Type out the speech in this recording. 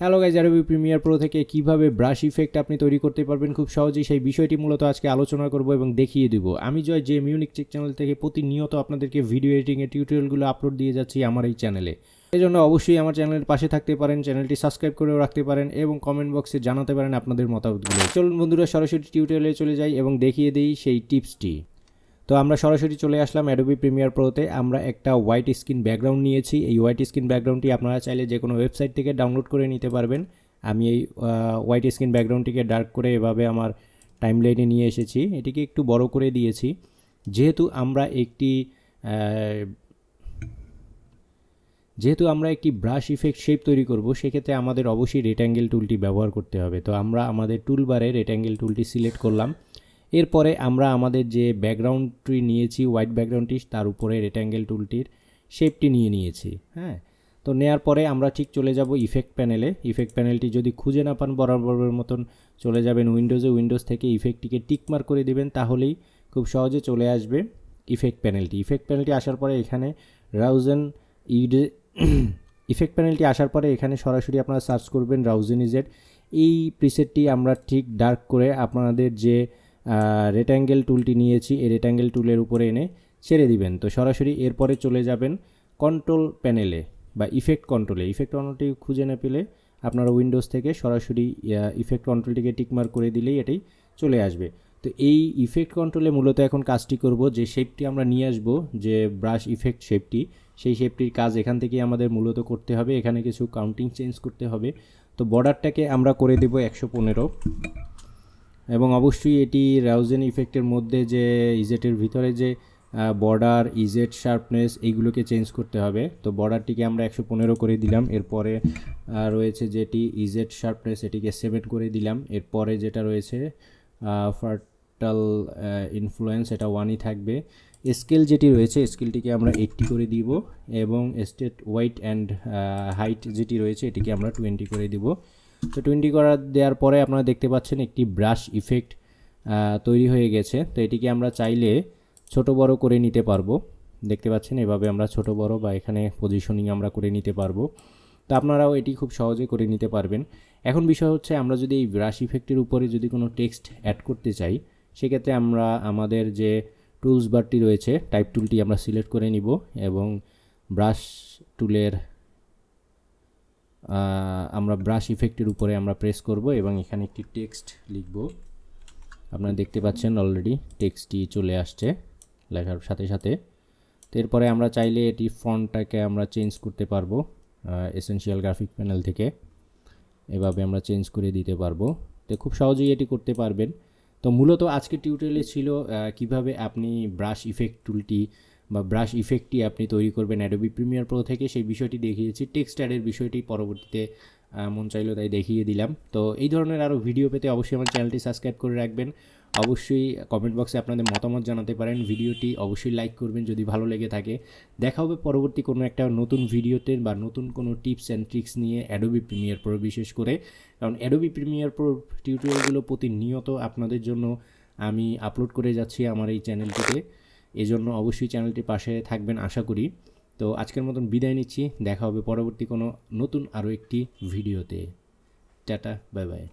Hello guys Adobe Premiere Pro থেকে কীভাবে brush effect আপনি তৈরি করতে পারবেন খুব সহজেই সেই বিষয়টি মূলত আজকে আলোচনা করব এবং দেখিয়ে দিব। আমি জয়, যে মিউনিক চেক চ্যানেল থেকে প্রতিনিয়ত আপনাদেরকে ভিডিও এডিটিংয়ের টিউটোরিয়ালগুলো আপলোড দিয়ে যাচ্ছি আমার এই চ্যানেলে এই জন্য অবশ্যই আমার চ্যানেলের পাশে থাকতে পারেন চ্যানেলটি সাবস্ক্রাইব করেও রাখতে পারেন এবং কমেন্ট বক্সে জানাতে পারেন আপনাদের মতামতগুলো। চলুন বন্ধুরা, সরাসরি টিউটোরিয়ালে চলে যাই এবং দেখিয়ে দিই সেই টিপসটি তো আমরা সরাসরি চলে আসলাম অ্যাডোবি প্রিমিয়ার প্রোতে আমরা একটা হোয়াইট স্ক্রিন ব্যাকগ্রাউন্ড নিয়েছি। এই হোয়াইট স্ক্রিন ব্যাকগ্রাউন্ডটি আপনারা চাইলে যে কোনো ওয়েবসাইট থেকে ডাউনলোড করে নিতে পারবেন। আমি এই হোয়াইট স্ক্রিন ব্যাকগ্রাউন্ডটিকে ডার্ক করে এভাবে আমার টাইম লাইনে নিয়ে এসেছি। এটিকে একটু বড় করে দিয়েছি। যেহেতু আমরা একটি যেহেতু আমরা একটি ব্রাশ ইফেক্ট শেপ তৈরি করব, সেক্ষেত্রে আমাদের অবশ্যই রেক্ট্যাঙ্গেল টুলটি ব্যবহার করতে হবে। তো আমরা আমাদের টুলবারে রেক্ট্যাঙ্গেল টুলটি সিলেক্ট করলাম। এরপরে আমরা আমাদের যে ব্যাকগ্রাউন্ডটি নিয়েছি হোয়াইট ব্যাকগ্রাউন্ডটি তার উপরে রেক্ট্যাঙ্গেল টুলটির শেপটি নিয়ে নিয়েছি হ্যাঁ? তো নেয়ার পরে আমরা ঠিক চলে যাব ইফেক্ট প্যানেলে ইফেক্ট প্যানেলটি যদি খুঁজে না পান, বরাবরের মতন চলে যাবেন উইন্ডোজে উইন্ডোজ থেকে ইফেক্টটিকে টিকমার করে দিবেন, তাহলেই খুব সহজে চলে আসবে ইফেক্ট প্যানেলটি ইফেক্ট প্যানেলটি আসার পরে এখানে রাউজেন ইডে ইফেক্ট প্যানেলটি আসার পরে এখানে সরাসরি আপনারা সার্চ করবেন রাউজেন ইজেড এই প্রিসেটটি আমরা ঠিক ডার্ক করে আপনাদের যে রেক্ট্যাঙ্গেল টুলটি নিয়েছি, এই রেক্ট্যাঙ্গেল টুলের উপরে এনে ছেড়ে দিবেন। তো সরাসরি এরপরে চলে যাবেন কন্ট্রোল প্যানেলে বা ইফেক্ট কন্ট্রোলে ইফেক্ট কন্ট্রোলটি খুঁজে না পেলে আপনারা উইন্ডোজ থেকে সরাসরি ইফেক্ট কন্ট্রোলটিকে টিকমার্ক করে দিলেই এটাই চলে আসবে। তো এই ইফেক্ট কন্ট্রোলে মূলত এখন কাজটি করব যে শেপটি আমরা নিয়ে আসব, যে ব্রাশ ইফেক্ট শেপটি সেই শেপটির কাজ এখান থেকেই আমাদের মূলত করতে হবে। এখানে কিছু কাউন্টিং চেঞ্জ করতে হবে। তো বর্ডারটাকে আমরা করে দেব একশো পনেরো। এবং অবশ্যই এটি রাউজেন ইফেক্টের মধ্যে যে ইজেটের ভিতরে যে বর্ডার ইজেট শার্পনেস এইগুলোকে চেঞ্জ করতে হবে। তো বর্ডারটিকে আমরা একশো পনেরো করে দিলাম। এরপরে রয়েছে যেটি ইজেট শার্পনেস এটিকে সেভেন করে দিলাম। এরপরে যেটা রয়েছে ফার্টাল ইনফ্লুয়েন্স এটা ওয়ানই থাকবে। স্কেল যেটি রয়েছে স্কেলটিকে আমরা এইটটি করে দিব এবং স্টেট ওয়াইট অ্যান্ড হাইট যেটি রয়েছে এটিকে আমরা টোয়েন্টি করে দিব। তো টোয়েন্টি করা দেওয়ার পরে আপনারা দেখতে পাচ্ছেন একটি ব্রাশ ইফেক্ট তৈরি হয়ে গেছে। তো এটিকে আমরা চাইলে ছোট বড় করে নিতে পারব। দেখতে পাচ্ছেন এভাবে আমরা ছোট বড় বা এখানে পজিশনিং আমরা করে নিতে পারব। তো আপনারাও এটি খুব সহজে করে নিতে পারবেন। এখন বিষয় হচ্ছে আমরা যদি এই ব্রাশ ইফেক্টের উপরে যদি কোনো টেক্সট অ্যাড করতে চাই, সেক্ষেত্রে আমরা আমাদের যে টুলস বারটি রয়েছে টাইপ টুলটি আমরা সিলেক্ট করে নিব এবং ব্রাশ টুলের আমরা ব্রাশ ইফেক্টের উপরে আমরা প্রেস করব এবং এখানে একটি টেক্সট লিখব। আপনারা দেখতে পাচ্ছেন অলরেডি টেক্সটটি চলে আসছে লেখার সাথে সাথে। এরপরে আমরা চাইলে এটি ফন্টটাকে আমরা চেঞ্জ করতে পারব এসেনশিয়াল গ্রাফিক প্যানেল থেকে। এভাবে আমরা চেঞ্জ করে দিতে পারব। তো খুব সহজেই এটি করতে পারবেন। তো মূলত আজকের টিউটোরিয়ালে ছিল কীভাবে আপনি ব্রাশ ইফেক্ট টুলটি বা ব্রাশ ইফেক্টটি আপনি তৈরি করবেন অ্যাডোবি প্রিমিয়ার প্রো থেকে, সেই বিষয়টি দেখিয়েছি। টেক্সট অ্যাডের বিষয়টি পরবর্তীতে মন চাইলো তাই দেখিয়ে দিলাম। তো এই ধরনের আরও ভিডিও পেতে অবশ্যই আমার চ্যানেলটি সাবস্ক্রাইব করে রাখবেন। অবশ্যই কমেন্ট বক্সে আপনাদের মতামত জানাতে পারেন। ভিডিওটি অবশ্যই লাইক করবেন যদি ভালো লেগে থাকে। দেখা হবে পরবর্তী কোনো একটা নতুন ভিডিওতে বা নতুন কোনো টিপস অ্যান্ড ট্রিক্স নিয়ে অ্যাডোবি প্রিমিয়ার প্রো বিশেষ করে। কারণ অ্যাডোবি প্রিমিয়ার প্রো টিউটোরিয়ালগুলো প্রতিনিয়ত আপনাদের জন্য আমি আপলোড করে যাচ্ছি আমার এই চ্যানেলটিতে এজন্য অবশ্যই চ্যানেলটি পাশে থাকবেন, আশা করি। তো আজকের মতন বিদায় নিচ্ছি, দেখা হবে পরবর্তী কোনো নতুন আরও একটি ভিডিওতে। Tata, bye bye.